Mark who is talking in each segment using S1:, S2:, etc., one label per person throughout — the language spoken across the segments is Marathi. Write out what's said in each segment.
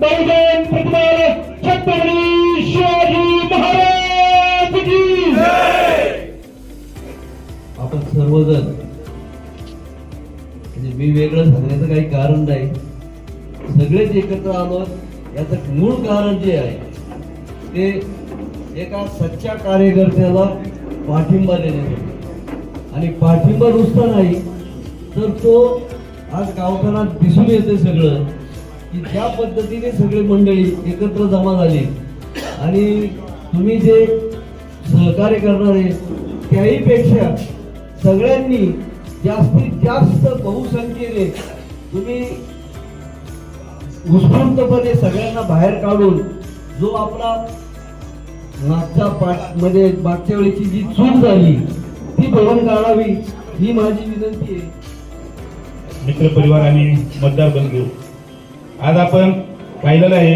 S1: बहुजन छत्रपती शिवाजी महाराज
S2: आपण सर्वजण म्हणजे मी वेगळं सांगण्याचं काही कारण नाही. सगळेच एकत्र आलो. याचं मूळ कारण जे आहे ते एका सच्च्या कार्यकर्त्याला पाठिंबा देण्यासाठी आणि पाठिंबा नुसता नाही तर तो आज गावठाणात दिसून येते सगळं. की ज्या पद्धतीने सगळी मंडळी एकत्र जमा झाली आणि तुम्ही जे सहकार्य करणारे त्याही पेक्षा सगळ्यांनी जास्तीत जास्त बहुसंख्येने तुम्ही उत्स्फूर्तपणे सगळ्यांना बाहेर काढून जो आपला मागच्या पाठमध्ये मागच्या वेळेची जी चूक झाली ती भरून काढावी ही माझी विनंती आहे.
S3: मित्रपरिवार आणि मतदार बंधू आज आपण पाहिलेलं आहे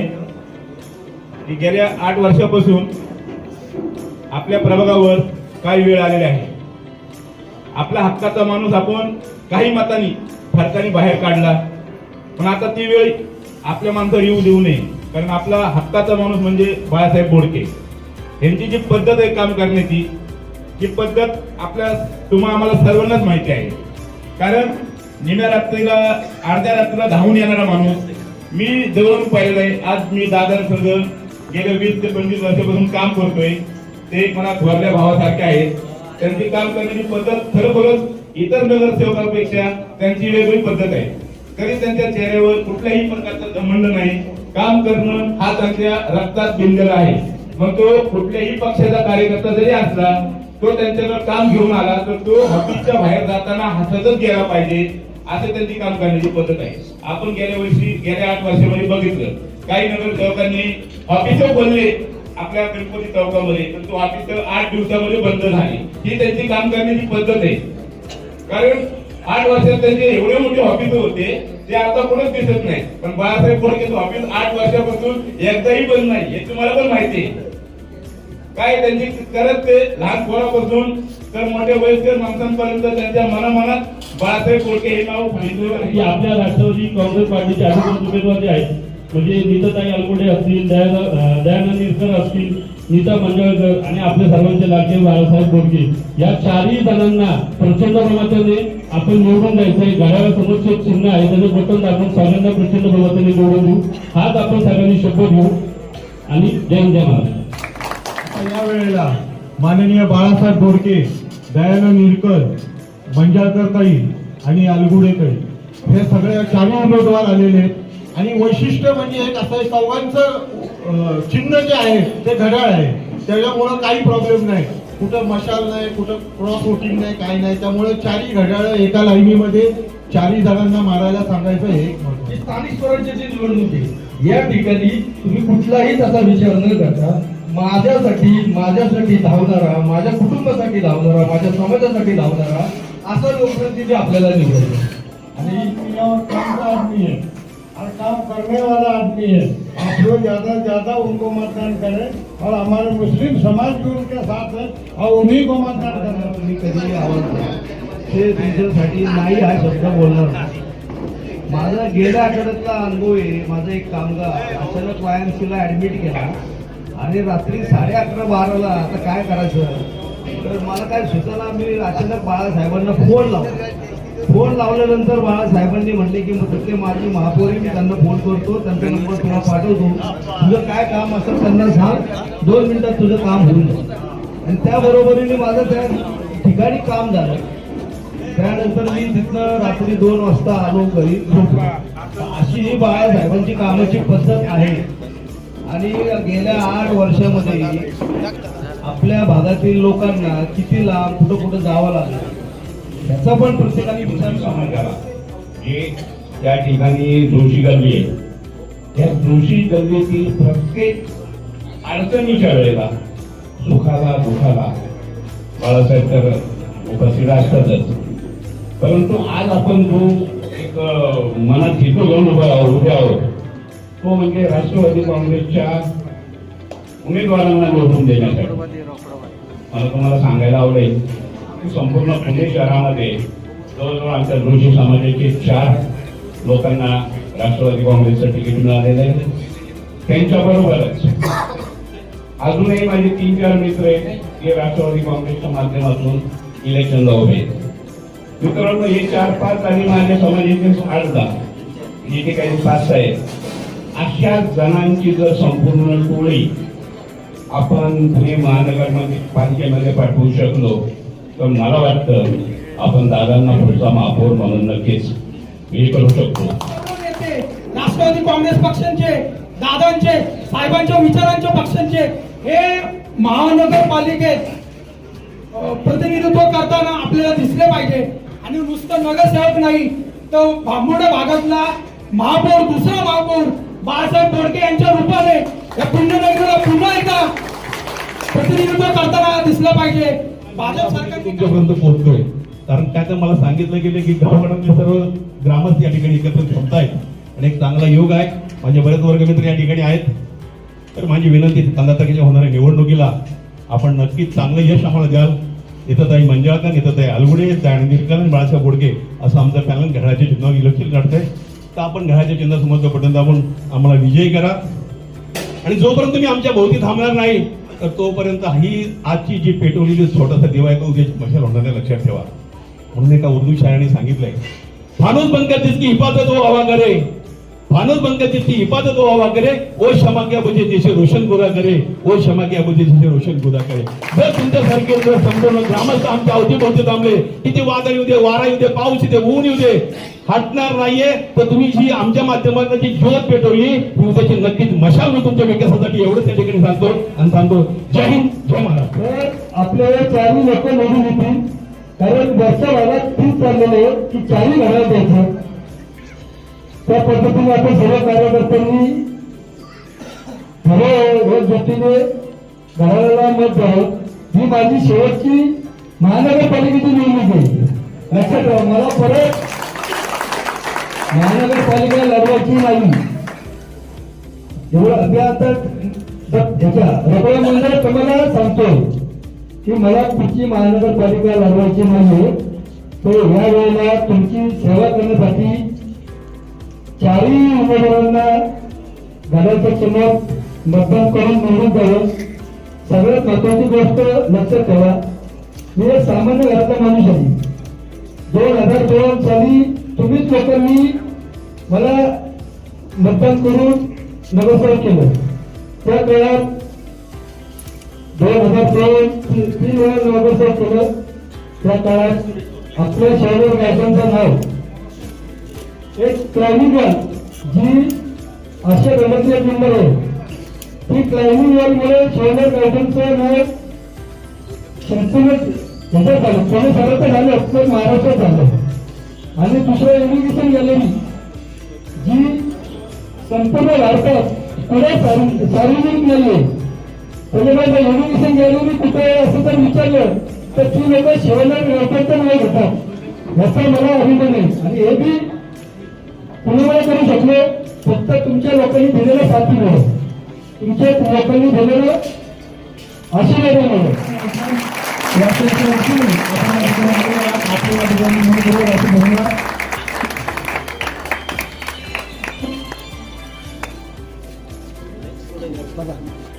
S3: की गेल्या आठ वर्षापासून आपल्या प्रभागावर काही वेळ आलेली आहे. आपला हक्काचा माणूस आपण काही मतांनी फरकाने बाहेर काढला. पण आता ती वेळ आपल्या माणसावर येऊ देऊ नये. कारण आपला हक्काचा माणूस म्हणजे बाळासाहेब बोडके. यांची जी पद्धत आहे काम करण्याची ही पद्धत आपल्या तुम्हा आम्हाला सर्वांनाच माहिती आहे. कारण निम्या रात्रीला अर्ध्या रात्रीला धावून येणारा माणूस मी जवळून पाहिलेलं आहे आज मी दादांसंग गेल्या वीस ते पंचवीस वर्षापासून काम करतोय. ते मला थोरल्या भावासारखे आहेत. त्यांची काम करण्याची पद्धत खरोखरच इतर नगरसेवकांपेक्षा त्यांची वेगळी पद्धत आहे. तरी त्यांच्या चेहऱ्यावर कुठल्याही प्रकारचं घमंड नाही. काम करणं हा त्यांच्या रक्तात भिनलेला आहे. मग तो कुठल्याही पक्षाचा कार्यकर्ता जरी असला तो त्यांच्याकडे काम घेऊन आला तर तो ऑफिसच्या बाहेर जाताना हसतच गेला पाहिजे. असं त्यांची काम करण्याची पद्धत आहे. आपण गेल्या वर्षी गेल्या आठ वर्षामध्ये बघितलं. काही नगरसेवकांनी ऑफिस बोलले आपल्या गणपती चौकामध्ये पण तो ऑफिस आठ दिवसामध्ये बंद झाले. ही त्यांची काम करण्याची पद्धत आहे. कारण आठ वर्षात त्यांचे एवढे मोठे ऑफिस होते ते आता कोणच दिसत नाही. पण बाळासाहेब बोडकेचं ऑफिस आठ वर्षापासून एकदाही बंद नाही. हे तुम्हाला पण माहिती आहे. काय त्यांची करत ते लहान पोरापासून तर मोठ्या वयस्कर माणसांपर्यंत त्यांच्या मनामनात बाळासाहेब कोळके हे नाव
S1: की आपल्या राष्ट्रवादी काँग्रेस पार्टीचे अधिकृत उमेदवार जे आहेत म्हणजे नीताताई अलगोडे असतील दयानंद निरकर असतील नीता मंडळकर आणि आपल्या सर्वांचे लाडके बाळासाहेब बोडके या चारही जणांना प्रचंड बहुमताने आपण निवडून द्यायचं आहे घड्याळा समोरचे एक चिन्ह आहे त्याचं बटन दाबून सगळ्यांना प्रचंड बहुमताने निवडून देऊ हाच आपण सगळ्यांनी शपथ घेऊ आणि जय जय महाराज.
S4: या वेळेला माननीय बाळासाहेब बोडके दयानंद निरकर मंजाळकर ताई आणि अलगुडे ताई हे सगळे चारही उमेदवार आलेले आहेत. आणि वैशिष्ट्य म्हणजे एक असं आहे, चौघांचं चिन्ह जे आहे ते घड्याळ आहे. त्याच्यामुळं काही प्रॉब्लेम नाही. कुठं मशाल नाही कुठं क्रॉस वोटिंग नाही काही नाही. त्यामुळे चारही घड्याळ एका लाईनीमध्ये चारही जणांना मारायला सांगायचं हे एक महत्त्व.
S5: ही स्थानिक स्वराज्याची निवडणूक आहे. या ठिकाणी तुम्ही कुठलाही तसा विचार न करता माझ्यासाठी माझ्यासाठी धावणारा माझ्या कुटुंबासाठी धावणारा माझ्या समाजासाठी धावणारा असा लोकप्रतिनिधी आपल्याला निवडायचा
S1: आणि का आदमी है और काम करने वाला आदमी है आप लोग ज्यादा से ज्यादा उनको मतदान करें और हमारे मुस्लिम समाज भी उनके साथ है और उन्हीं को मतदान करना
S5: तुम्ही कधीही द्या. ते तुमच्यासाठी नाही हा शब्द बोलणार. नाही. माझा गेल्या आठवड्यातला अनुभव आहे माझा एक कामगार अचानक वायमसीला ऍडमिट केला. आणि रात्री साडे अकरा बाराला आता काय करायचं? तर मला काय सुचला मी अचानक बाळासाहेबांना फोन लावला. फोन लावल्यानंतर बाळासाहेबांनी म्हटले की ते माझी महापौरी मी त्यांना फोन करतो त्यांचा नंबर तुला पाठवतो. तुझं काय काम असं त्यांना सांग. दोन मिनिटात तुझं काम होऊन जाईल. आणि त्या बरोबरीने माझं त्या ठिकाणी काम झालं. त्यानंतर मी तिथनं रात्री दोन वाजता आलो घरी झोपलो. अशी ही बाळासाहेबांची कामाची पद्धत आहे. आणि गेल्या आठ वर्षामध्ये आपल्या भागातील लोकांना किती लांब कुठं कुठं जावं लागलं?
S6: याचा पण प्रत्येकाने विचार सामना
S3: करा जे त्या ठिकाणी जोशी गल्ली आहे. त्या जोशी गल्लीतील प्रत्येक अडचणीच्या वेळेला सुखाला दुखाला बाळासाहेब तर उपस्थित असतातच. परंतु आज आपण जो एक मनात घेतो घेऊन उभा आहोत तो म्हणजे राष्ट्रवादी काँग्रेसच्या उमेदवारांना निवडून देण्यासाठी. मला तुम्हाला सांगायला आवडेल की संपूर्ण पुणे शहरामध्ये जवळजवळ आमच्या जोशी समाजाचे चार लोकांना राष्ट्रवादी काँग्रेसचं तिकीट मिळालेलं आहे. त्यांच्याबरोबरच अजूनही माझे तीन चार मित्र आहेत जे राष्ट्रवादी काँग्रेसच्या माध्यमातून इलेक्शनला उभे आहेत. मित्रांनो हे चार पाच आणि माझ्या समाजाचे आठ दहा हे जे काही पाच आहेत. अशा जणांची जर संपूर्ण टोळी आपण पुणे महानगरमध्ये पालिकेमध्ये पाठवू शकलो तर मला वाटतं आपण दादांना पुढचा महापौर म्हणून नक्कीच हे करू शकतो.
S7: राष्ट्रवादी काँग्रेस पक्षांचे दादांचे साहेबांच्या विचारांच्या पक्षांचे हे महानगरपालिकेत प्रतिनिधित्व करताना आपल्याला दिसले पाहिजे. आणि नुसतं नगरसेवक नाही तर भांबुडे भागातला महापौर दुसरा महापौर बाळासाहेब बोडके यांच्या रूपाने या पुण्यनगरीला पुन्हा एकदा प्रतिनिधित्व करताना दिसलं पाहिजे. भाजप सरकार
S8: तुमच्यापर्यंत पोहोचतोय. कारण काय तर मला सांगितलं गेलं की गावाकडे सर्व ग्रामस्थ या ठिकाणी एकत्र थांबतायत. आणि एक चांगला योग आहे. माझे बरेच वर्गमित्र या ठिकाणी आहेत. तर माझी विनंती आहे, तारखेच्या होणाऱ्या निवडणुकीला आपण नक्कीच चांगलं यश आम्हाला द्याल. इथं ताई मंजाळकर इथं ताई अलगुडे आणि आणि बाळासाहेब बोडके असं आमचं पॅनल घड्याच्या चिन्हावर इलेक्शन काढतंय तर आपण घड्याच्या चिन्हासमोरचं बटन दाबून आम्हाला विजयी करा. आणि जोपर्यंत तुम्ही आमच्या भोवती थांबणार नाही तर तोपर्यंत ही आजची जी पेटवलेली छोटासा दिवा आहे तो उद्या मशाल होणार नाही लक्षात ठेवा. म्हणून एका उर्दू शाळेने सांगितलंय फानूस बनकर जिसकी हिफाजत हो हवा करे फानुस बनकर जिसकी हिफाजत हो हवा करे वो क्षमा क्या मुझे जैसे रोशन गोरा करे वो क्षमा क्या मुझे जैसे रोशन गोरा करे. जर तुमच्यासारखे जर संपूर्ण ग्रामस्थ आमच्या अवतीभोवती थांबले किती वादळ येऊ दे वारा येऊ दे पाऊस येऊ दे ऊन येऊ दे हटणार नाहीये तर तुम्ही जी आमच्या माध्यमातून जी ज्योत पेटवली ही नक्कीच मशाल मी तुमच्या विकासासाठी एवढंच त्या ठिकाणी सांगतो. आणि सांगतो जय हिंद जय महाराष्ट्र.
S6: आपल्याला चारही लोक निवडून येतील. कारण वर्षा भागात तीच चाललेलं आहे की चारही घराला द्यायचं त्या पद्धतीने आपण सर्व कार्यकर्त्यांनी खरं रोज गतीने घराला मत द्यावं. ही माझी शेवटची महानगरपालिकेची निवडणूक आहे. लक्षात ठेवा मला परत महानगरपालिका लढवायची नाही. एवढं मी आता ह्याच्या रबळ मंडळ तुम्हाला सांगतोय की मला पुढची महानगरपालिका लढवायची नाही तर या वेळेला तुमची सेवा करण्यासाठी चारही उमेदवारांना घराच्या समोर मतदान करून निवडून द्यावं सगळ्यात महत्वाची गोष्ट लक्षात ठेवा मी एक सामान्य घरातला माणूस आहे दोन हजार दोन साली तुम्हीच लोकांनी मला मतदान करून नगरसेवक केलं त्या काळात दोन हजार दोन तीन वेळा नगरसेवक केलं. त्या काळात आपल्या शहरावर गायकांचं क्लायमिंग वॉल जी अशा गमतले नंबर आहे ती क्लायमिंग वॉलमुळे शहर गायकांचं नाव संपूर्ण ह्याच्यात झालं. पुणे सर्वत्र झालं? तर महाराष्ट्रात झालं. आणि दुसरं एम्युनिकेशन गॅलरी जी संपूर्ण भारतात पुढे सार्व- सार्वजनिक नाहीये. त्याच्यामुळे एम्युनिकेशन गॅलरी कुठे आहे असं जर विचारलं तर ती लोक शिवणार गावठाणचं नाव घेतात. याचा मला अभिमान आहे. आणि हे बी पुण्याला करू शकलो फक्त तुमच्या लोकांनी दिलेल्या साथीमुळे तुमच्या लोकांनी दिलेलं आशीर्वादामुळे